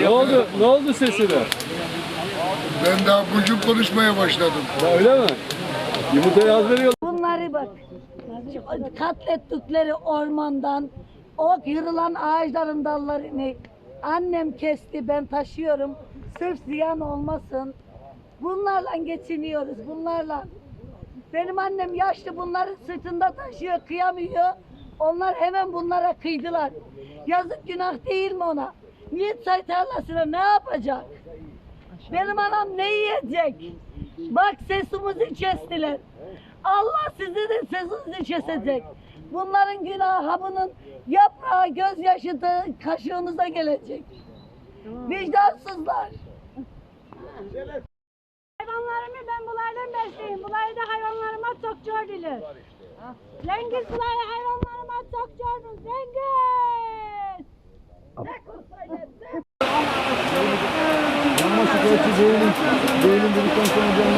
Ne oldu? Ne oldu sesine? Ben daha bugün konuşmaya başladım. Ya öyle mi? Yumurtayı az veriyor. Bunları bak. Katlettikleri ormandan o yırılan ağaçların dallarını annem kesti ben taşıyorum. Sırf ziyan olmasın. Bunlarla geçiniyoruz bunlarla. Benim annem yaşlı bunları sırtında taşıyor kıyamıyor. Onlar hemen bunlara kıydılar. Yazık günah değil mi ona? Niye çay tarlasına ne yapacak? Benim anam ne yiyecek? Bak sesimizi kestiler. Allah sizi de sesinizi kesecek. Bunların günahı bunun yaprağı gözyaşı da kaşığınıza gelecek. Vicdansızlar. Hayvanlarımı ben bulaydan besleyeyim. Bulayda hayvanlarıma çok gördüler. Cengiz bulayda hayvanlarıma çok gördün. Cengiz! Ama şikayetçi değilim. Değilim dedikten sonra.